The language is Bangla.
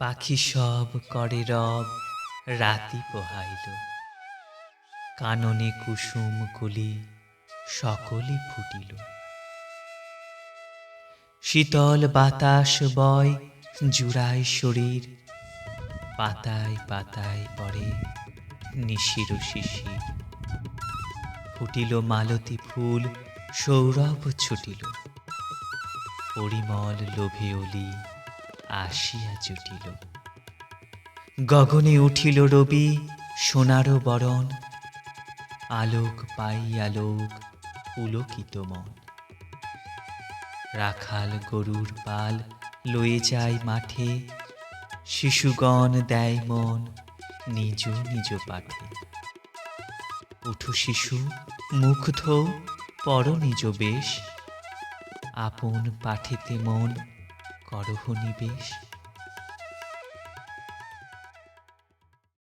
পাখি সব করে রব, রাতি পোহাইল। কাননে কুসুম কুলি সকলে ফুটিল। শীতল বাতাস বয় জুড়ায় শরীর, পাতায় পাতায় পড়ে নিশির শিশির। ফুটিল মালতী ফুল, সৌরভ ছুটিল। পরিমল লোভে অলি আসিয়া জুটিল। গগনে উঠিল রবি সোনারো বরণ। আলোক পাই আলোক পুলকিত মন। রাখাল গরুর পাল লয়ে যায় মাঠে। শিশুগণ দেয় মন নিজ নিজ পাঠে। উঠো শিশু, মুগ্ধ পর নিজ বেশ। আপন পাঠেতে মন করহ নিবেশ।